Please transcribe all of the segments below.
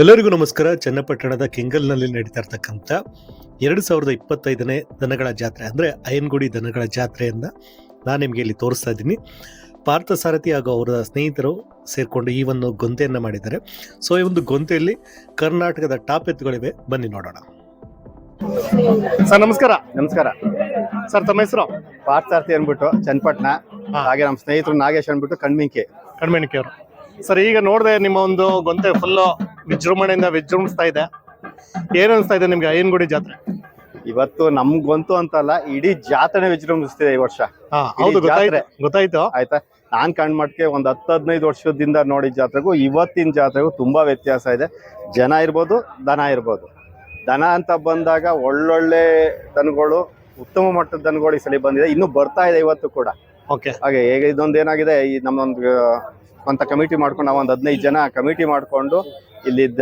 ಎಲ್ಲರಿಗೂ ನಮಸ್ಕಾರ. ಚನ್ನಪಟ್ಟಣದ ಕೆಂಗಲ್ನಲ್ಲಿ ನಡೀತಾ ಇರ್ತಕ್ಕಂಥ ಎರಡು ಸಾವಿರದ ಇಪ್ಪತ್ತೈದನೇ ದನಗಳ ಜಾತ್ರೆ ಅಂದರೆ ಅಯ್ಯನಗುಡಿ ದನಗಳ ಜಾತ್ರೆಯಿಂದ ನಾನು ನಿಮಗೆ ಇಲ್ಲಿ ತೋರಿಸ್ತಾ ಇದ್ದೀನಿ. ಪಾರ್ಥ ಸಾರಥಿ ಹಾಗೂ ಅವರ ಸ್ನೇಹಿತರು ಸೇರಿಕೊಂಡು ಈ ಒಂದು ಗೊಂತೆಯನ್ನು ಮಾಡಿದ್ದಾರೆ. ಸೊ ಈ ಒಂದು ಗೊಂತೆಯಲ್ಲಿ ಕರ್ನಾಟಕದ ಟಾಪ್ ಎತ್ತುಗಳಿವೆ. ಬನ್ನಿ ನೋಡೋಣ. ಸರ್ ನಮಸ್ಕಾರ. ನಮಸ್ಕಾರ. ಸರ್ ತಮ್ಮ ಹೆಸರು? ಪಾರ್ಥಸಾರಥಿ ಅಂದ್ಬಿಟ್ಟು ಚನ್ನಪಟ್ಟಣ. ಹಾಗೆ ನಮ್ಮ ಸ್ನೇಹಿತರು ನಾಗೇಶ್ ಅಂದ್ಬಿಟ್ಟು ಕಣ್ಮಿಂಕಿ ಕಣ್ಮಿಂಕೆ ಅವರು ಸರ್ ಈಗ ನೋಡಿದೆ ನಿಮ್ಮ ಒಂದು ಗೊಂತೆ ಫುಲ್ಲು ವಿಜೃಂಭಣೆಯಿಂದ ವಿಜೃಂಭಿಸ್ತಾ ಇದೆ. ಏನು ಅನಿಸ್ತಾ ಇದೆ ನಿಮ್ಗೆ ಅಯ್ಯನಗುಡಿ ಜಾತ್ರೆ? ಇವತ್ತು ನಮ್ಗಂತೂ ಅಂತಲ್ಲ ಇಡೀ ಜಾತ್ರೆ ವಿಜೃಂಭಿಸ್ತಿದೆ ಈ ವರ್ಷ. ಹಾ ಹೌದು ಗೊತ್ತಾಯ್ತು ಗೊತ್ತಾಯ್ತು. ಆಯ್ತಾ? ನಾನ್ ಕಂಡ್ ಮಾಡ್ಕೆ ಒಂದ್ ಹತ್ತು ಹದಿನೈದು ವರ್ಷದಿಂದ ನೋಡಿದ ಜಾತ್ರೆಗೂ ಇವತ್ತಿನ ಜಾತ್ರೆಗೂ ತುಂಬಾ ವ್ಯತ್ಯಾಸ ಇದೆ. ಜನ ಇರ್ಬೋದು ದನ ಇರ್ಬೋದು. ದನ ಅಂತ ಬಂದಾಗ ಒಳ್ಳೊಳ್ಳೆ ದನಗಳು ಉತ್ತಮ ಮಟ್ಟದ ದನಗಳು ಈ ಸಲ ಬಂದಿದೆ. ಇನ್ನು ಬರ್ತಾ ಇದೆ ಇವತ್ತು ಕೂಡ. ಓಕೆ ಹಾಗೆ ಈಗ ಇದೊಂದು ಏನಾಗಿದೆ ಈ ನಮ್ಮೊಂದು ಸ್ವಂತ ಕಮಿಟಿ ಮಾಡ್ಕೊಂಡು ನಾವು ಹದಿನೈದು ಜನ ಕಮಿಟಿ ಮಾಡ್ಕೊಂಡು ಇಲ್ಲಿದ್ದ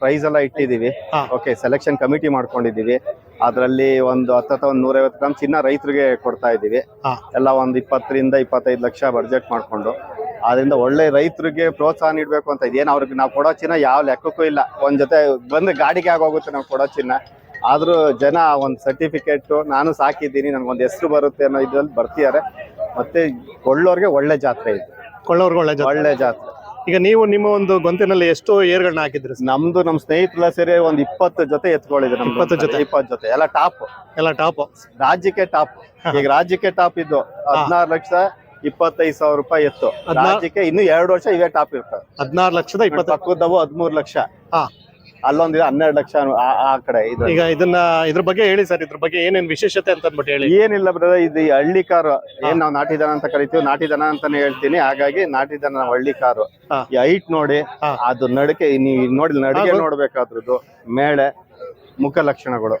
ಪ್ರೈಸ್ ಎಲ್ಲ ಇಟ್ಟಿದೀವಿ ಓಕೆ ಸೆಲೆಕ್ಷನ್ ಕಮಿಟಿ ಮಾಡ್ಕೊಂಡಿದೀವಿ ಅದರಲ್ಲಿ ಒಂದು ಹತ್ತತ್ತ ಒಂದು ನೂರೈವತ್ತು ಗ್ರಾಮ್ ಚಿನ್ನ ರೈತರಿಗೆ ಕೊಡ್ತಾ ಇದ್ದೀವಿ. ಹಾ. ಎಲ್ಲ ಒಂದು ಇಪ್ಪತ್ತರಿಂದ ಇಪ್ಪತ್ತೈದು ಲಕ್ಷ ಬಜೆಟ್ ಮಾಡ್ಕೊಂಡು. ಅದರಿಂದ ಒಳ್ಳೆ ರೈತರಿಗೆ ಪ್ರೋತ್ಸಾಹ ನೀಡಬೇಕು ಅಂತ ಇದೇನು ಅವ್ರಿಗೆ ನಾವು ಕೊಡೋ ಚಿನ್ನ ಯಾವ ಲೆಕ್ಕಕ್ಕೂ ಇಲ್ಲ. ಒಂದ್ ಜೊತೆ ಬಂದು ಗಾಡಿಗೆ ಆಗೋಗುತ್ತೆ ನಾವು ಕೊಡೋ ಚಿನ್ನ. ಆದ್ರೂ ಜನ ಒಂದು ಸರ್ಟಿಫಿಕೇಟ್ ನಾನು ಸಾಕಿದ್ದೀನಿ. ನನಗೊಂದು ಹೆಸರು ಬರುತ್ತೆ ಅನ್ನೋ ಇದ್ರಲ್ಲಿ ಬರ್ತಿದ್ದಾರೆ. ಮತ್ತೆ ಕೊಳ್ಳೋರ್ಗೆ ಒಳ್ಳೆ ಜಾತ್ರೆ ಇದು. ಕೊಳ್ಳೋರ್ಗೆ ಒಳ್ಳೆ ಜಾತ್ರೆ. ಒಳ್ಳೆ ಜಾತ್ರೆ. ಈಗ ನೀವು ನಿಮ್ಮ ಒಂದು ಗೊಂತಿನಲ್ಲಿ ಎಷ್ಟು ಏರ್ಗಳನ್ನ ಹಾಕಿದ್ರಿ ಸರ್? ನಮ್ದು ನಮ್ ಸ್ನೇಹಿತರೆಲ್ಲ ಸೇರಿ ಒಂದ್ ಇಪ್ಪತ್ತು ಜೊತೆ ಎತ್ಕೊಳ್ಳಿದ್ರೆ ನಮ್ದು ಇಪ್ಪತ್ತು ಜೊತೆ? ಇಪ್ಪತ್ತು ಜೊತೆ. ಎಲ್ಲ ಟಾಪ್. ಎಲ್ಲ ಟಾಪ್? ರಾಜ್ಯಕ್ಕೆ ಟಾಪ್. ಈಗ ರಾಜ್ಯಕ್ಕೆ ಟಾಪ್ ಇದ್ದು ಹದಿನಾರು ಲಕ್ಷ ಇಪ್ಪತ್ತೈದು ಸಾವಿರ ರೂಪಾಯಿ ಎತ್ತು. ರಾಜ್ಯಕ್ಕೆ ಇನ್ನು ಎರಡು ವರ್ಷ ಇವೇ ಟಾಪ್ ಇರ್ತವೆ ಹದಿನಾರು ಲಕ್ಷದ ಇಪ್ಪತ್ತು ಪಕ್ಕದವು ಹದಿಮೂರು ಲಕ್ಷ. ಹಾ. ಅಲ್ಲೊಂದಿದೆ ಹನ್ನೆರಡು ಲಕ್ಷ ಆ- ಆ ಕಡೆ ಇದು ಈಗ ಇದನ್ನ ಇದ್ರ ಬಗ್ಗೆ ಹೇಳಿ ಸರ್ ಇದ್ರ ಬಗ್ಗೆ ಏನೇನ್ ವಿಶೇಷತೆ ಅಂತ ಅಂದ್ಬಿಟ್ಟು ಹೇಳಿ. ಏನಿಲ್ಲ ಬ್ರದರ್ ಇದು ಈ ಹಳ್ಳಿ ಕಾರು ಏನ್ ನಾವು ನಾಟಿ ದನ ಅಂತ ಕರಿತೀವಿ ನಾಟಿ ದನ ಅಂತಾನೆ ಹೇಳ್ತೀನಿ. ಹಾಗಾಗಿ ನಾಟಿ ದನ ನಾವು ಹಳ್ಳಿ ಕಾರು. ಹಾ. ಈ ಹೈಟ್ ನೋಡಿ ಹಾ. ಅದು ನಡಕೆ ನೀವು ನೋಡಿ ನಡಿಗೆ ನೋಡ್ಬೇಕಾದ್ರದ್ದು ಮೇಳೆ ಮುಖ ಲಕ್ಷಣಗಳು.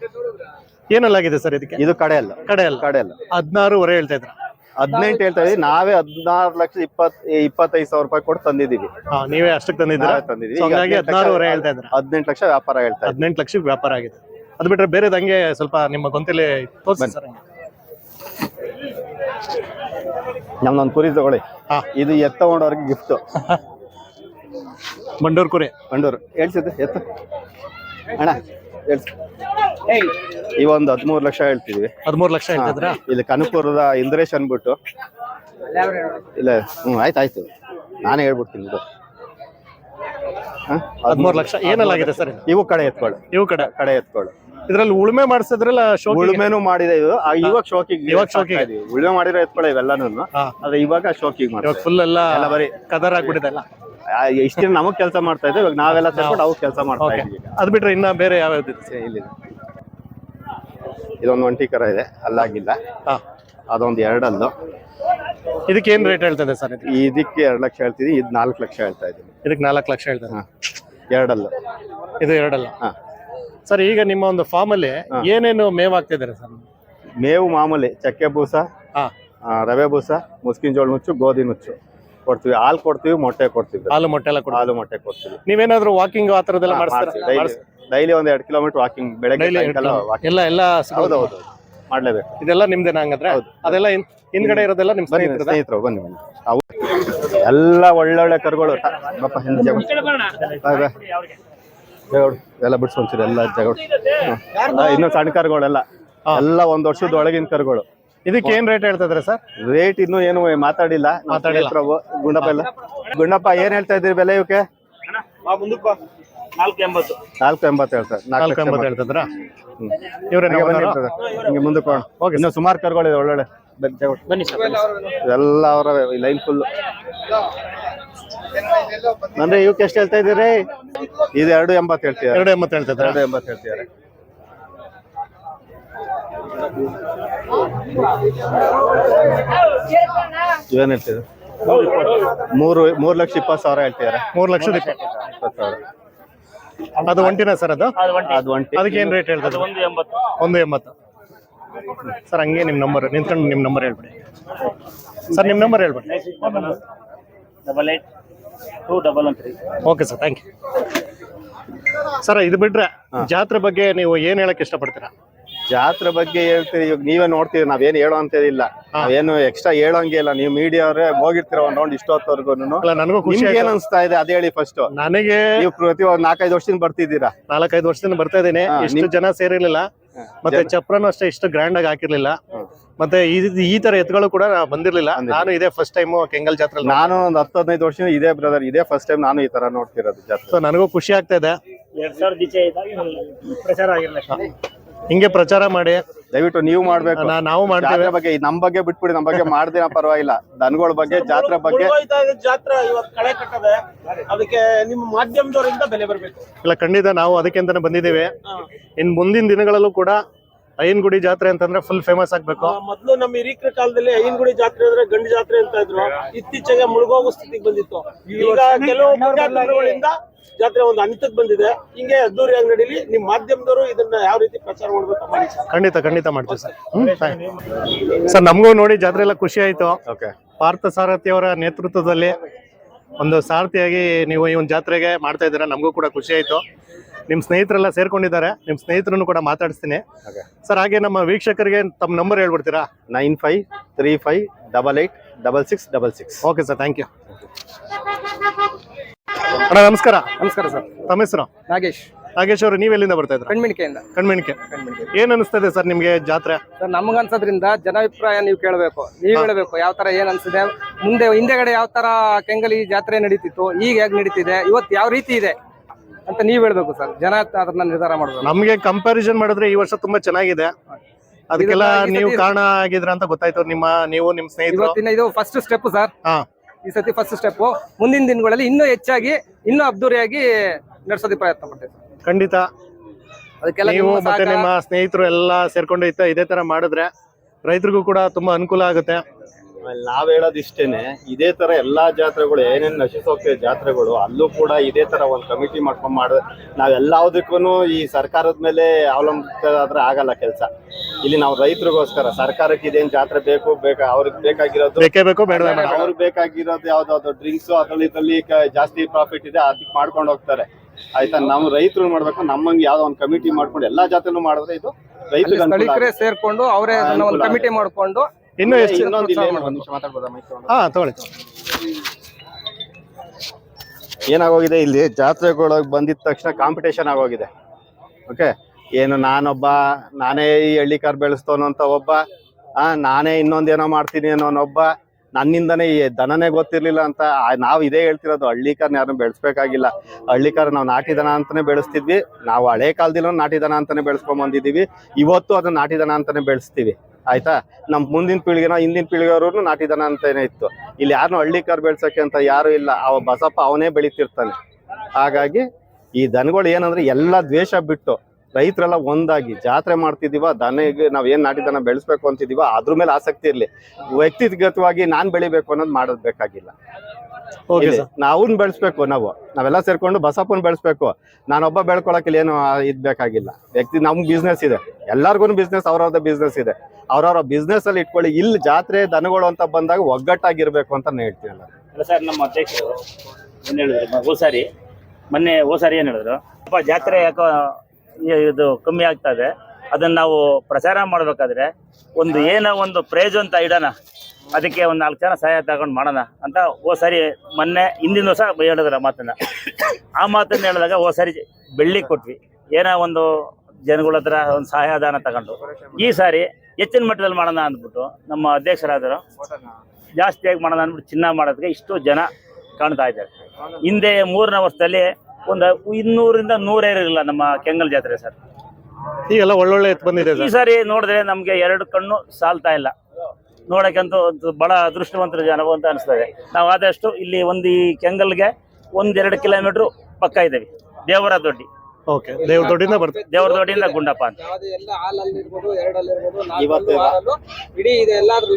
ಏನಲ್ಲಾಗಿದೆ ಸರ್ ಇದಕ್ಕೆ? ಇದು ಕಡೆ ಅಲ್ಲ. ಕಡೆ ಅಲ್ಲ. ಕಡೆ ಅಲ್ಲ. ಹದಿನಾರೂವರೆ ಹೇಳ್ತಾ ಇದ್ರ. ಹದಿನೆಂಟು ಹೇಳ್ತಾ ಇದ್ದೀವಿ. ನಾವೇ ಹದಿನಾರು ಲಕ್ಷ ಇಪ್ಪತ್ ಇಪ್ಪತ್ತೈದು ಸಾವಿರ ರೂಪಾಯಿ ಕೊಟ್ಟು ತಂದಿದ್ದೀವಿ. ಹಾ ನೀವೇ ಅಷ್ಟಕ್ಕೆ ತಂದಿದ್ದೀರಾ? ನಾವೇ So ಈಗ ಹಂಗಾಗಿ ಹದಿನೆಂಟು ಹದಿನಾರೂವರೆ ಲಕ್ಷ- ಹೇಳ್ತಾ ಇದ್ದೀರಾ? ಹದಿನೆಂಟು ಲಕ್ಷ ವ್ಯಾಪಾರ ಹೇಳ್ತಾ ಇದ್ದೀವಿ. ಹದಿನೆಂಟು ಲಕ್ಷಕ್ಕೆ ವ್ಯಾಪಾರ ಆಗಿದೆ. ಅದು ಬಿಟ್ರೆ ಬೇರೆ ಹಂಗೆ ಸ್ವಲ್ಪ ನಿಮ್ಮ ಗೊಂತಿಲೆ ತೋರಿಸಿ ಬನ್ನಿ. ಸರ್ ಹಂಗೆ. ನಮ್ದೊಂದು ಕುರಿ ತಗೊಳ್ಳಿ. ಹಾ. ಇದು ಎತ್ತ ತಗೊಂಡವ್ರಿಗೆ ಗಿಫ್ಟ್ ಬಂಡೂರ್ ಕುರಿ. ಬಂಡೂರು. ಹೇಳ್ಸಿದ್ದು ಎತ್ತು. ಅಣ್ಣ ಹೇಳ್ಸಿ. ಈ ಒಂದು ಹದಿಮೂರು ಲಕ್ಷ ಹೇಳ್ತಿದ್ವಿ. ಹದಿಮೂರು ಲಕ್ಷ ಇಲ್ಲಿ ಕನಕಪುರದ ಇಂದ್ರೇಶ್ ಅನ್ಬಿಟ್ಟು ಇಲ್ಲ ಹ್ಮ್ ಆಯ್ತು ಆಯ್ತು. ನಾನೇ ಹೇಳ್ಬಿಡ್ತೀನಿ ಇದು ಹ? ಹದಿಮೂರು ಲಕ್ಷ ಏನೆಲ್ಲಾಗಿದೆ ಸರ್ ಇದು? ಇವು ಕಡೆ ಎತ್ಕೊಳ್ಳು. ಇವು ಕಡೆ. ಕಡೆ ಎತ್ಕೊಳ್ಳು. ಇದ್ರಲ್ಲಿ ಉಳುಮೆ ಮಾಡಿಸಿದ್ರಲ್ಲ ಶೋ ಉಳುಮೆನೂ ಮಾಡಿದೆ ಇದು. ಆ, ಇವಾಗ ಶೋಕಿಗೆ ಇವಾಗ ಶೋಕಿಗೆ. ಇದೀವಿ. ಉಳುಮೆ ಮಾಡಿರೋ ಎತ್ಕೊಳ್ಳೋ ಇವೆಲ್ಲಾನು ಹಾ. ಆದ್ರೆ ಇವಾಗ ಶೋಕಿಗೆ ಇವಾಗ ಮಾಡ್ತೀವಿ ಫುಲ್ ಎಲ್ಲ ಎಲ್ಲ ಬರೀ. ಕದರ್ ಆಗ್ಬಿಟ್ಟಿದೆ ಅಲ್ಲ ಇಷ್ಟ ದಿನ ನಮಗ್ ಕೆಲಸ ಮಾಡ್ತಾ ಇದ್ದೆ ಇವಾಗ ನಾವೆಲ್ಲ ಸೇರ್ಕೊಂಡು ಅವು ಕೆಲಸ ಮಾಡ್ತಾ ಓಕೆ. ಈಗ. ಅದು ಬಿಟ್ರೆ ಇನ್ನ ಬೇರೆ ಯಾವ್ಯಾವ್ದು ಇದೆ ಇಲ್ಲಿದೆ. ಇದೊಂದು ಒಂಟಿ ಕರ ಇದೆ. ಅಲ್ಲಾಗಿಲ್ಲ. ಹಾ. ಅದೊಂದು ಎರಡಲ್ಲು. ಇದಕ್ಕೆ ಏನು ರೇಟ್ ಹೇಳ್ತದೆ ಸರ್ ಇದು ಇದಕ್ಕೆ ಎರಡು ಲಕ್ಷ ಹೇಳ್ತಿದ್ವಿ ಇದು ನಾಲ್ಕು ಲಕ್ಷ ಹೇಳ್ತಾ ಇದ್ದೀನಿ. ಇದಕ್ಕೆ ನಾಲ್ಕು ಲಕ್ಷ ಹೇಳ್ತದೆ ಹಾ. ಎರಡಲ್ಲು. ಇದು ಎರಡಲ್ಲ? ಹಾ. ಸರ್ ಈಗ ನಿಮ್ಮ ಒಂದು ಫಾರ್ಮಲ್ಲಿ. ಏನೇನು ಮೇವು ಆಗ್ತಿದ್ದಾರೆ ಸರ್? ಮೇವು ಮಾಮೂಲಿ ಚಕ್ಕೆ ಬೂಸ ಹಾ. ಆ, ರವೆ ಬೂಸ ಮುಸ್ಕಿನ ಜೋಳ ನುಚ್ಚು ಗೋಧಿ ನುಚ್ಚು ಕೊಡ್ತೀವಿ. ಹಾಲು ಕೊಡ್ತೀವಿ ಮೊಟ್ಟೆ ಕೊಡ್ತೀವಿ. ಹಾಲು ಮೊಟ್ಟೆ ಎಲ್ಲ ಕೊಡಿ ಹಾಲು ಮೊಟ್ಟೆ ಕೊಡ್ತೀವಿ. ನೀವೇನಾದ್ರೂ ವಾಕಿಂಗ್ ಆ ಥರದ್ದೆಲ್ಲ ಮಾಡಿಸ್ತೀರಾ? ಡೈಲಿ. ಡೈಲಿ ಒಂದ್ ಎರಡು ಕಿಲೋಮೀಟರ್ ವಾಕಿಂಗ್ ಬೆಳಗ್ಗೆ ಡೈಲಿ ಸಾಯಂಕಾಲ walking. ಎಲ್ಲ ಎಲ್ಲ ಸಿಗೋದು? ಹೌದು ಹೌದು ಮಾಡ್ಲೇಬೇಕು. ಇದೆಲ್ಲ ನಿಮ್ದೇನಾ ಹಂಗಂದ್ರೆ? ಹೌದು. ಅದೆಲ್ಲ ಹಿನ್- ಹಿಂದ್ಗಡೆ ಇರೋದೆಲ್ಲ ನಿಮ್ ಬನ್ನಿ ಸ್ನೇಹಿತರದ? ಸ್ನೇಹಿತರು ಬನ್ನಿ ಬನ್ನಿ. ಅವು ಎಲ್ಲ ಒಳ್ಳೊಳ್ಳೆ ಕರುಗಳು. ಟ- ಬಪ್ಪ ಹಿಂದೆ ಜಗ. ಎಲ್ಲ ಬಿಡ್ಸ್ಕೊಂತೀರಿ ಎಲ್ಲ ಜಗಡು ಇನ್ನು ಸಣ್ಣ ಕರುಗಳೆಲ್ಲ. ಎಲ್ಲ ಒಂದ್ ವರ್ಷದ ಒಳಗಿನ ಕರುಗಳು. ಇದಕ್ಕೆ ಏನ್ ರೇಟ್ ಹೇಳ್ತಾ ಇದ್ರೆ ಸರ್? ರೇಟ್ ಇನ್ನು ಏನು ಮಾತಾಡಿಲ್ಲ. ಮಾತಾಡಿ ಮಾತಾಡಿಲ್ಲ. ಸ್ನೇಹಿತರು ಗುಂಡಪ್ಪ ಎಲ್ಲ. ಗುಂಡಪ್ಪ ಏನ್ ಹೇಳ್ತಾ ಇದ್ದೀರಿ ಬೆಲೆ ಇವಕ್ಕೆ? ನಾಲ್ಕು ಎಂಬತ್ತು. ನಾಲ್ಕು ಎಂಬತ್ತು ಹೇಳ್ತಾರೆ. ನಾಲ್ಕು ಎಂಬತ್ತು ಹೇಳ್ತದ್ರ? ಇವ್ರೆ ಹಿಂಗೆ. ಮುಂದಕ್ಕೆ. ಹೋಗಿ ಇನ್ನು ಸುಮಾರು ಕರ್ಗಳಿದೆ ಒಳ್ಳೊಳ್ಳೆ. ಬನ್ನಿ ಸರ್. ಎಲ್ಲ ಅವರ ಲೈನ್ ಫುಲ್ ಅಂದ್ರೆ ಇವಕ್ಕೆ ಎಷ್ಟು ಹೇಳ್ತಾ ಇದ್ದೀರಿ? ಇದು ಎರಡು ಎಂಬತ್ತು ಹೇಳ್ತಿದ್ದಾರೆ. ಎರಡು ಎಂಬತ್ತು ಹೇಳ್ತಿದ್ರ? ಎರಡು ಎಂಬತ್ತು ಹೇಳ್ತಿದ್ದಾರೆ. ಏನ್ ಹೇಳ್ತಿದ್ರು? ಮೂರು ಮೂರು ಲಕ್ಷ ಇಪ್ಪತ್ತು ಸಾವಿರ ಹೇಳ್ತಿದ್ದಾರೆ. ಮೂರ್ ಲಕ್ಷದ ಇಪ್ಪತ್ತು ಸಾವಿರ. ಅದು ಒಂಟಿನ ಸರ್ ಅದು? ಅದು ಒಂಟಿ. ಅದಕ್ಕೆ ಏನ್ ರೇಟ್ ಹೇಳ್ತದೆ ಒಂದು ಎಂಬತ್ತು. ಒಂದು ಎಂಬತ್ತು. ಸರ್ ಹಂಗೆ ನಿಮ್ ನಂಬರ್ ನಿಂತ್ಕೊಂಡು ನಿಮ್ ನಂಬರ್ ಹೇಳ್ಬಿಡಿ. ಸರ್ ನಿಮ್ ನಂಬರ್ ಹೇಳ್ಬಿಡಿ. Double eight two double one three. Okay sir thank you sir ಇದು ಬಿಟ್ರೆ ಜಾತ್ರೆ ಬಗ್ಗೆ ನೀವು ಏನ್ ಹೇಳಕ್ ಇಷ್ಟಪಡ್ತೀರಾ? ಜಾತ್ರೆ ಬಗ್ಗೆ ಹೇಳ್ತೀರಿ ಇವಾಗ ನೀವೇ ನೋಡ್ತೀರಿ ನಾವೇನ್ ಹೇಳೋ ಅಂತೇಳಿಲ್ಲ ನಾವೇನು ಎಕ್ಸ್ಟ್ರಾ ಹೇಳೋಂಗೆ ಇಲ್ಲ ನೀವು ಮೀಡಿಯಾ ಅವ್ರೆ ಹೋಗಿರ್ತೀರ ಒಂದ್ ರೌಂಡ್ ಇಷ್ಟೊತ್ತವರೆಗೂ ಅಲ್ಲ ನನಗೂ ಖುಷಿ ನಿಮ್ಗೆ ಏನ್ ಆಯ್ತು. ಅನ್ಸ್ತಾ ಇದೆ ಅದ್ ಹೇಳಿ ಫಸ್ಟ್ ನನಗೆ ನೀವು ಪ್ರತಿ ಒಂದ್ ನಾಲ್ಕೈದು ವರ್ಷದಿಂದ ಬರ್ತಿದ್ದೀರಾ? ನಾಲ್ಕೈದು ವರ್ಷದಿಂದ ಬರ್ತಾ ಇದ್ದೀನಿ. ಇಷ್ಟು ಜನ ಸೇರಿರ್ಲಿಲ್ಲ. ಮತ್ತೆ ಚಪ್ರನು ಅಷ್ಟೇ ಇಷ್ಟು ಗ್ರ್ಯಾಂಡ್ ಆಗಿ ಹಾಕಿರ್ಲಿಲ್ಲ. ಮತ್ತೆ ಈ ಈ ತರ ಎತ್ತುಗಳು ಕೂಡ ಬಂದಿರ್ಲಿಲ್ಲ. ನಾನು ಇದೇ ಫಸ್ಟ್ ಟೈಮ್ ಕೆಂಗಲ್ ಜಾತ್ರೆ ನಾನು ಒಂದ್ ಹತ್ತು ಹದಿನೈದು ವರ್ಷದಿಂದ ಇದೇ ಬ್ರದರ್ ಇದೇ ಫಸ್ಟ್ ಟೈಮ್ ನಾನು ಈ ತರ ನೋಡ್ತಿರೋದು ಜಾತ್ರೆ. ಸೊ ನನಗೂ ಖುಷಿ ಆಗ್ತಾ ಇದೆ. ಎರಡ್ ಸಾವಿರದ ಈಚೆ ಇದ್ದಾಗ ಪ್ರಚಾರ ಆಗಿರ್ಲಿಲ್ಲ. ಹಿಂಗೆ ಪ್ರಚಾರ ಮಾಡಿ. ದಯವಿಟ್ಟು ನೀವು ಮಾಡ್ಬೇಕು. ನಾ- ನಾವು ಮಾಡ್ತೇವೆ. ಜಾತ್ರೆ ಬಗ್ಗೆ ನಮ್ ಬಗ್ಗೆ ಬಿಟ್ಬಿಡಿ ನಮ್ ಬಗ್ಗೆ ಮಾಡ್ದಿನ ಪರವಾಗಿಲ್ಲ. ದನಗಳ ಬಗ್ಗೆ ಜಾತ್ರೆ ಬಗ್ಗೆ. ಇದೆ ಜಾತ್ರೆ ಇವತ್ತು ಕಳೆ ಕಟ್ಟದೆ. ಅದಕ್ಕೆ ನಿಮ್ಮ ಮಾಧ್ಯಮದವರಿಂದ ಬೆಲೆ ಬರಬೇಕು. ಇಲ್ಲ ಖಂಡಿತ ನಾವು ಅದಕ್ಕೆ ಅಂತಾನೆ ಬಂದಿದ್ದೇವೆ ಇನ್ ಮುಂದಿನ ದಿನಗಳಲ್ಲೂ ಕೂಡ ಅಯ್ಯನಗುಡಿ ಜಾತ್ರೆ ಅಂತಂದ್ರೆ ಫುಲ್ ಫೇಮಸ್ ಆಗ್ಬೇಕು. ಮೊದಲು ನಮ್ಮ ಹಿರೀಕರ ಕಾಲದಲ್ಲಿ ಐನಗುಡಿ ಜಾತ್ರೆ ಅಂದ್ರೆ ಗಂಡು ಜಾತ್ರೆ ಅಂತ ಇದ್ರು. ಇತ್ತೀಚೆಗೆ ಮುಳುಗೋಗೋ ಸ್ಥಿತಿಗೆ ಬಂದಿತ್ತು. ಈಗ ಕೆಲವು ಪುಣ್ಯಾತ್ಮಗಳಿಂದ ಜಾತ್ರೆ ಒಂದು ಹಂತಕ್ಕೆ ಬಂದಿದೆ. ಹಿಂಗೆ ಅದ್ದೂರಿಯಾಗಿ ನಡೀಲಿ ನಿಮ್ಮ ಮಾಧ್ಯಮದವರು ಇದನ್ನ ಯಾವ ರೀತಿ ಪ್ರಚಾರ ಮಾಡ್ಬೇಕು ಮಾಡಿ ಸರ್. ಖಂಡಿತ ಖಂಡಿತ ಮಾಡ್ತೀವಿ ಸರ್. ಸರ್ ನಮಗೂ ನೋಡಿ ಜಾತ್ರೆ ಎಲ್ಲ ಖುಷಿ ಆಯ್ತು. ಓಕೆ ಪಾರ್ಥ ಸಾರಥಿ ಅವರ ನೇತೃತ್ವದಲ್ಲಿ ಒಂದು ಸಾರಥಿಯಾಗಿ ನೀವು ಈ ಒಂದು ಜಾತ್ರೆಗೆ ಮಾಡ್ತಾ ಇದ್ದೀರಾ ನಮಗೂ ಕೂಡ ಖುಷಿ ಆಯ್ತು. ನಿಮ್ಮ ಸ್ನೇಹಿತರೆಲ್ಲ ಸೇರ್ಕೊಂಡಿದ್ದಾರೆ ನಿಮ್ಮ ಸ್ನೇಹಿತರನ್ನು ಕೂಡ ಮಾತಾಡಿಸ್ತೀನಿ. ಸರ್ ಹಾಗೆ ನಮ್ಮ ವೀಕ್ಷಕರಿಗೆ ತಮ್ಮ number ಹೇಳ್ಬಿಡ್ತೀರಾ? Nine five three five double eight double six double six. Okay sir thank you ಅಣ್ಣ ನಮಸ್ಕಾರ. ನಮಸ್ಕಾರ ಸರ್. ತಮ್ಮ ಹೆಸರು? ನಾಗೇಶ್. ನಾಗೇಶ್ ಅವರು ನೀವು ಎಲ್ಲಿಂದ ಬರ್ತಾ ಇದ್ರ ಕಣ್ಮಿಣಿಕೆಯಿಂದ ಕಣ್ಮಿಣಿಕೆ ಏನ್ ಅನಿಸ್ತದೆ ಸರ್ ನಿಮ್ಗೆ ಜಾತ್ರೆ? ಸರ್ ನಮ್ಗೆ ಅನ್ಸೋದ್ರಿಂದ ಜನಾಭಿಪ್ರಾಯ ನೀವು ಕೇಳಬೇಕು. ನೀವು ಹೇಳಬೇಕು ಯಾವ ತರ ಏನ್ ಅನ್ಸಿದೆ. ಮುಂದೆ ಹಿಂದೆಗಡೆ ಯಾವ ತರ ಕೆಂಗಲಿ ಜಾತ್ರೆ ನಡೀತಿತ್ತು ಈಗ ಹೇಗ್ ನಡೀತಿದೆ ಇವತ್ತು ಯಾವ ರೀತಿ ಇದೆ ಅಂತ ನೀವ್ ಹೇಳ್ಬೇಕು ಸರ್. ಜನ ಅದನ್ನ ನಿರ್ಧಾರ ಮಾಡಬೇಕು. ನಮ್ಗೆ ಕಂಪ್ಯಾರಿಸನ್ ಮಾಡಿದ್ರೆ ಈ ವರ್ಷ ತುಂಬಾ ಚೆನ್ನಾಗಿದೆ. ಅದಕ್ಕೆಲ್ಲ ನೀವು ಕಾರಣ ಆಗಿದ್ರ ಅಂತ ಗೊತ್ತಾಯ್ತು. ನಿಮ್ಮ ನೀವು ನಿಮ್ ಸ್ನೇಹಿತರು. ಇವತ್ತಿನ ಇದು ಫಸ್ಟ್ ಸ್ಟೆಪ್ ಸರ್. ಹಾ. ಈ ಸತಿ ಫಸ್ಟ್ ಸ್ಟೆಪ್ ಮುಂದಿನ ದಿನಗಳಲ್ಲಿ ಇನ್ನೂ ಹೆಚ್ಚಾಗಿ ಇನ್ನೂ ಅದ್ದೂರಿಯಾಗಿ ನಡೆಸೋದಕ್ಕೆ ಪ್ರಯತ್ನ ಪಡ್ತೇವೆ. ಖಂಡಿತ. ಅದಕ್ಕೆಲ್ಲ ನೀವು ನಿಮ್ಮ ಮತ್ತೆ ಸಹಕಾರ- ನಿಮ್ಮ ಸ್ನೇಹಿತರು ಎಲ್ಲ ಸೇರ್ಕೊಂಡು ಇತ್ತ ಇದೇ ತರ ಮಾಡಿದ್ರೆ ರೈತರಿಗೂ ಕೂಡ ತುಂಬಾ ಅನುಕೂಲ ಆಗುತ್ತೆ. ಆಮೇಲೆ ನಾವ್ ಹೇಳೋದು ಇಷ್ಟೇನೆ ಇದೇ ತರ ಎಲ್ಲಾ ಜಾತ್ರೆಗಳು ಏನೇನ್ ನಶಿಸೋಗ್ತಿದೆ ಜಾತ್ರೆಗಳು ಅಲ್ಲೂ ಕೂಡ ಇದೇ ತರ ಒಂದ್ ಕಮಿಟಿ ಮಾಡ್ಕೊಂಡ್ ಮಾಡ್ ನಾವ್ ಎಲ್ಲದಕ್ಕೂ ಈ ಸರ್ಕಾರದ ಮೇಲೆ ಅವಲಂಬಿತ ಆದ್ರೆ ಆಗಲ್ಲ ಕೆಲಸ. ಇಲ್ಲಿ ನಾವು ರೈತರಿಗೋಸ್ಕರ ಸರ್ಕಾರಕ್ಕೆ ಇದೇನ್ ಜಾತ್ರೆ ಬೇಕು ಬೇಕಾ ಅವ್ರಿಗೆ ಬೇಕಾಗಿರೋದು ಬೇಕೇ ಬೇಕು ಬೇಡ ಬೇಡ ಅವ್ರಿಗೆ ಬೇಕಾಗಿರೋದು ಯಾವ್ದಾದ್ರು ಡ್ರಿಂಕ್ಸ್ ಅದ್ರಲ್ಲಿ ಇದ್ರಲ್ಲಿ ಜಾಸ್ತಿ ಪ್ರಾಫಿಟ್ ಇದೆ ಅದಕ್ಕೆ ಮಾಡ್ಕೊಂಡು ಹೋಗ್ತಾರೆ. ಆಯ್ತಾ? ನಾವು ರೈತರು ಮಾಡ್ಬೇಕು ನಮ್ಮಂಗ್ ಯಾವ್ದೋ ಒಂದು ಕಮಿಟಿ ಮಾಡ್ಕೊಂಡು ಎಲ್ಲಾ ಜಾತ್ರೆನೂ ಮಾಡಿದ್ರೆ ಇದು ರೈತರು. ಸೇರ್ಕೊಂಡು ಅವರೇ ಕಮಿಟಿ ಮಾಡ್ಕೊಂಡು ಇನ್ನು ಎಷ್ಟು? ಹಾ ತಗೊಳ್ಳಿ ಏನಾಗೋಗಿದೆ ಇಲ್ಲಿ? ಜಾತ್ರೆಗಳಿಗೆ ಬಂದಿದ ತಕ್ಷಣ ಕಾಂಪಿಟೇಷನ್ ಆಗೋಗಿದೆ. ಓಕೆ ಏನು ನಾನೊಬ್ಬ ನಾನೇ ಈ ಹಳ್ಳಿ ಕಾರ್ ಬೆಳೆಸ್ತವನು ಅಂತ ಒಬ್ಬ ಆ ನಾನೇ ಇನ್ನೊಂದೇನೋ ಮಾಡ್ತೀನಿ ಅನ್ನೋನೊಬ್ಬ ನನ್ನಿಂದನೇ ಈ ದನನೇ ಗೊತ್ತಿರ್ಲಿಲ್ಲ ಅಂತ ನಾವು ಇದೇ ಹೇಳ್ತಿರೋದು ಹಳ್ಳಿ ಕಾರ್ನ ಯಾರನ್ನೂ ಬೆಳೆಸ್ಬೇಕಾಗಿಲ್ಲ. ಹಳ್ಳಿ ಕಾರ್ ನಾವು ನಾಟಿ ದನ ಅಂತಾನೆ ಬೆಳೆಸ್ತಿದ್ವಿ. ನಾವು ಹಳೆ ಕಾಲದಿಲ್ಲ ನಾಟಿ ದನ ಅಂತಾನೆ ಬೆಳೆಸ್ಕೊಂಡ್ ಬಂದಿದೀವಿ ಇವತ್ತು ಅದನ್ನ ನಾಟಿ ದನ ಅಂತಾನೆ ಬೆಳೆಸ್ತೀವಿ. ಆಯ್ತಾ? ನಮ್ ಮುಂದಿನ ಪೀಳಿಗೆನ ಹಿಂದಿನ ಪೀಳಿಗೆಯವ್ರು ನಾಟಿ ದನ ಅಂತಾನೆ ಇತ್ತು. ಇಲ್ಲಿ ಯಾರನ್ನೂ ಹಳ್ಳಿ ಕಾರ್ ಬೆಳ್ಸಕ್ಕೆ ಅಂತ ಯಾರು ಇಲ್ಲ. ಅವ ಬಸಪ್ಪ ಅವನೇ ಬೆಳಿತಿರ್ತಾನೆ. ಹಾಗಾಗಿ ಈ ದನಗಳು ಏನಂದ್ರೆ ಎಲ್ಲ ದ್ವೇಷ ಬಿಟ್ಟು ರೈತರೆಲ್ಲ ಒಂದಾಗಿ ಜಾತ್ರೆ ಮಾಡ್ತಿದ್ದೀವ ದನಗೆ ನಾವ್ ಏನ್ ನಾಟಿ ದನ ಬೆಳೆಸ್ಬೇಕು ಅಂತಿದೀವ ಅದ್ರ ಮೇಲೆ ಆಸಕ್ತಿ ಇರ್ಲಿ. ವ್ಯಕ್ತಿಗತವಾಗಿ ನಾನ್ ಬೆಳಿಬೇಕು ಅನ್ನೋದು ಮಾಡೋದ್ ಬೇಕಾಗಿಲ್ಲ. ನಾವನ್ ಬೆಳೆಸ್ಬೇಕು ನಾವು. ನಾವೆಲ್ಲ ಸೇರ್ಕೊಂಡು ಬಸಪ್ಪನ್ ಬೆಳೆಸ್ಬೇಕು. ನಾನೊಬ್ಬ ಬೆಳ್ಕೊಳಕ್ಕೆ ಏನು ಇದ್ ಬೇಕಾಗಿಲ್ಲ. ವ್ಯಕ್ತಿ ನಮ್ ಬಿಸ್ನೆಸ್ ಇದೆ. ಎಲ್ಲಾರ್ಗು ಬಿಸ್ನೆಸ್ ಅವ್ರವ್ರದ್ದು ಬಿಸ್ನೆಸ್ ಇದೆ. ಅವ್ರವ್ರ ಬಿಸ್ನೆಸ್ ಅಲ್ಲಿ ಇಟ್ಕೊಳ್ಳಿ. ಇಲ್ಲಿ ಜಾತ್ರೆ ದನಗಳು ಅಂತ ಬಂದಾಗ ಒಗ್ಗಟ್ಟಾಗಿರ್ಬೇಕು ಅಂತ ನಾನು ಹೇಳ್ತೀನಿ ಅಲ್ಲ ಸರ್, ನಮ್ಮ ಅಧ್ಯಕ್ಷರು ಏನು ಹೇಳಿದ್ರು? ಹೋದ ಸಾರಿ ಮೊನ್ನೆ ಸಾರಿ ಏನು ಹೇಳಿದ್ರು? ಅಪ್ಪ, ಜಾತ್ರೆ ಯಾಕೋ ಇದು ಕಮ್ಮಿ ಆಗ್ತಾ ಇದೆ. ಅದನ್ನ ನಾವು ಪ್ರಚಾರ ಮಾಡ್ಬೇಕಾದ್ರೆ ಒಂದು ಏನೋ ಒಂದು ಪ್ರೈಜ್ ಅಂತ ಇಡೋಣ. ಅದಕ್ಕೆ ಒಂದು ನಾಲ್ಕು ಜನ ಸಹಾಯ ತಗೊಂಡು ಮಾಡೋಣ ಅಂತ ಓ ಸಾರಿ ಮೊನ್ನೆ ಹಿಂದಿನ ದಿವಸ ಹೇಳಿದ್ರ ಮಾತನ್ನ. ಆ ಮಾತನ್ನ ಹೇಳಿದಾಗ ಓ ಸಾರಿ ಬೆಳ್ಳಿ ಕೊಟ್ವಿ. ಏನೋ ಒಂದು ಜನಗಳ ಹತ್ರ ಒಂದು ಸಹಾಯದಾನ ತಗೊಂಡು. ಈ ಸಾರಿ ಹೆಚ್ಚಿನ ಮಟ್ಟದಲ್ಲಿ ಮಾಡೋಣ ಅಂದ್ಬಿಟ್ಟು ನಮ್ಮ ಅಧ್ಯಕ್ಷರಾದರು ಜಾಸ್ತಿಯಾಗಿ ಮಾಡೋಣ ಅಂದ್ಬಿಟ್ಟು ಚಿನ್ನ ಮಾಡೋದಕ್ಕೆ ಇಷ್ಟು ಜನ ಕಾಣ್ತಾ ಇದ್ದಾರೆ. ಹಿಂದೆ ಮೂರನೇ ವರ್ಷದಲ್ಲಿ ಒಂದು ಇನ್ನೂರಿಂದ ನೂರೇ ಇರಲಿಲ್ಲ ನಮ್ಮ ಕೆಂಗಲ್ ಜಾತ್ರೆ ಸರ್. ಈಗೆಲ್ಲ ಒಳ್ಳೊಳ್ಳೆ ಎತ್ತು ಬಂದಿದೆ ಈ ಸಾರಿ. ನೋಡಿದ್ರೆ ನಮಗೆ ಎರಡು ಕಣ್ಣು ಸಾಲ್ತಾ ಇಲ್ಲ. ನೋಡೋಕ್ಕಂತೂ ಒಂದು ಬಹಳ ಅದೃಷ್ಟವಂತರ ಜನ ಅಂತ ಅನಿಸ್ತದೆ. ನಾವು ಆದಷ್ಟು ಇಲ್ಲಿ ಒಂದು ಈ ಕೆಂಗಲ್ಗೆ ಒಂದೆರಡು ಕಿಲೋಮೀಟ್ರ್ ಪಕ್ಕ ಇದ್ದೀವಿ. ದೇವರ ದೊಡ್ಡಿ. ಓಕೆ ದೇವ್ರ ದೊಡ್ಡಿಂದ ಬರ್ತದೆ ದೇವರ ದೊಡ್ಡಿಯಿಂದ ಗುಂಡಪ್ಪ ಅಂತ. ಯಾವುದೇ ಎಲ್ಲ ಹಾಲಲ್ಲಿ ಇರ್ಬೋದು ಎರಡಲ್ಲಿ ಇರ್ಬೋದು ಇವತ್ತು ನಾಲ್ಕಲ್ಲೂ ಇಡೀ ಇದೆ ಎಲ್ಲಾದ್ರೂ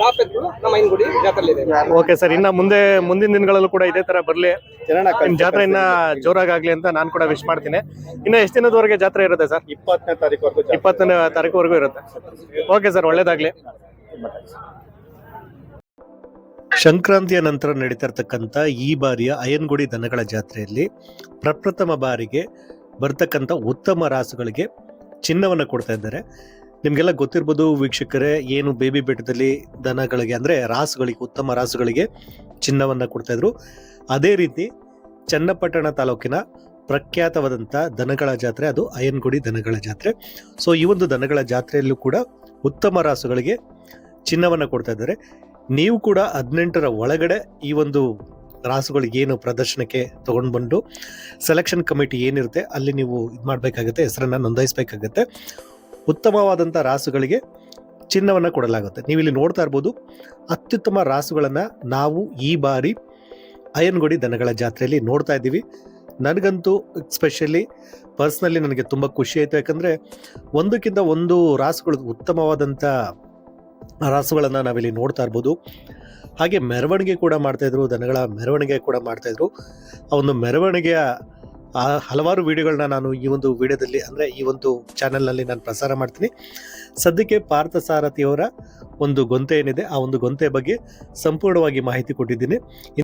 ಟಾಪ್ ಎತ್ಗಳು ನಮ್ಮ ಐನಗುಡಿ ಜಾತ್ರೆ ಇದೆ. ಓಕೆ ಸರ್ ಇನ್ನ ಮುಂದೆ ಮುಂದಿನ ದಿನಗಳಲ್ಲೂ ಕೂಡ ಇದೇ ತರ ಬರ್ಲಿ. ನಿಮ್ಮ ನಿಮ್ ಜಾತ್ರೆ ಇನ್ನ ಜೋರಾಗ್ಲಿ ಅಂತ ನಾನು ಕೂಡ ವಿಶ್ ಮಾಡ್ತೀನಿ. ಇನ್ನ ಎಷ್ಟು ದಿನದವರೆಗೆ ಜಾತ್ರೆ ಇರುತ್ತೆ ಸರ್? ಇಪ್ಪತ್ತನೇ ತಾರೀಕು ಇಪ್ಪತ್ತನೇ ತಾರೀಕುವರೆಗೂ ಇರುತ್ತೆ. ಓಕೆ ಸರ್ ಒಳ್ಳೇದಾಗ್ಲಿ. ಸಂಕ್ರಾಂತಿಯ ನಂತರ ನಡೀತಾ ಇರ್ತಕ್ಕಂಥ ಈ ಬಾರಿಯ ಅಯ್ಯನ್ಗುಡಿ ದನಗಳ ಜಾತ್ರೆಯಲ್ಲಿ ಪ್ರಪ್ರಥಮ ಬಾರಿಗೆ ಬರ್ತಕ್ಕಂಥ ಉತ್ತಮ ರಾಸುಗಳಿಗೆ ಚಿನ್ನವನ್ನು ಕೊಡ್ತಾ ಇದ್ದಾರೆ. ನಿಮಗೆಲ್ಲ ಗೊತ್ತಿರ್ಬೋದು ವೀಕ್ಷಕರೇ, ಏನು ಬೇಬಿ ಬೆಟ್ಟದಲ್ಲಿ ದನಗಳಿಗೆ ಅಂದರೆ ರಾಸುಗಳಿಗೆ, ಉತ್ತಮ ರಾಸುಗಳಿಗೆ ಚಿನ್ನವನ್ನು ಕೊಡ್ತಾಯಿದ್ರು ಅದೇ ರೀತಿ ಚನ್ನಪಟ್ಟಣ ತಾಲೂಕಿನ ಪ್ರಖ್ಯಾತವಾದಂಥ ದನಗಳ ಜಾತ್ರೆ, ಅದು ಅಯ್ಯನಗುಡಿ ದನಗಳ ಜಾತ್ರೆ. ಸೊ ಈ ಒಂದು ದನಗಳ ಜಾತ್ರೆಯಲ್ಲೂ ಕೂಡ ಉತ್ತಮ ರಾಸುಗಳಿಗೆ ಚಿನ್ನವನ್ನು ಕೊಡ್ತಾ ಇದ್ದಾರೆ. ನೀವು ಕೂಡ ಹದಿನೆಂಟರ ಒಳಗಡೆ ಈ ಒಂದು ರಾಸುಗಳಿಗೆ ಏನು ಪ್ರದರ್ಶನಕ್ಕೆ ತೊಗೊಂಡು ಬಂದು ಸೆಲೆಕ್ಷನ್ ಕಮಿಟಿ ಏನಿರುತ್ತೆ, ಅಲ್ಲಿ ನೀವು ಇದು ಮಾಡಬೇಕಾಗುತ್ತೆ, ಹೆಸರನ್ನು ನೋಂದಾಯಿಸಬೇಕಾಗತ್ತೆ. ಉತ್ತಮವಾದಂಥ ರಾಸುಗಳಿಗೆ ಚಿನ್ನವನ್ನು ಕೊಡಲಾಗುತ್ತೆ. ನೀವು ಇಲ್ಲಿ ನೋಡ್ತಾ ಇರ್ಬೋದು, ಅತ್ಯುತ್ತಮ ರಾಸುಗಳನ್ನು ನಾವು ಈ ಬಾರಿ ಅಯ್ಯನಗುಡಿ ದನಗಳ ಜಾತ್ರೆಯಲ್ಲಿ ನೋಡ್ತಾ ಇದ್ದೀವಿ. ನನಗಂತೂ ಸ್ಪೆಷಲಿ ಪರ್ಸ್ನಲಿ ನನಗೆ ತುಂಬ ಖುಷಿ ಆಯಿತು. ಯಾಕಂದರೆ ಒಂದಕ್ಕಿಂತ ಒಂದು ರಾಸುಗಳು ಉತ್ತಮವಾದಂಥ ರಾಸುಗಳನ್ನು ನಾವಿಲ್ಲಿ ನೋಡ್ತಾ ಇರ್ಬೋದು. ಹಾಗೆ ಮೆರವಣಿಗೆ ಕೂಡ ಮಾಡ್ತಾಯಿದ್ರು ದನಗಳ ಮೆರವಣಿಗೆ ಕೂಡ ಮಾಡ್ತಾಯಿದ್ರು ಆ ಒಂದು ಮೆರವಣಿಗೆಯ, ಆ ಹಲವಾರು ವಿಡಿಯೋಗಳನ್ನ ನಾನು ಈ ಒಂದು ವಿಡಿಯೋದಲ್ಲಿ ಅಂದರೆ ಈ ಒಂದು ಚಾನೆಲ್ನಲ್ಲಿ ನಾನು ಪ್ರಸಾರ ಮಾಡ್ತೀನಿ. ಸದ್ಯಕ್ಕೆ ಪಾರ್ಥ ಸಾರಥಿಯವರ ಒಂದು ಗೊಂತೆ ಏನಿದೆ, ಆ ಒಂದು ಗೊಂತೆ ಬಗ್ಗೆ ಸಂಪೂರ್ಣವಾಗಿ ಮಾಹಿತಿ ಕೊಟ್ಟಿದ್ದೀನಿ.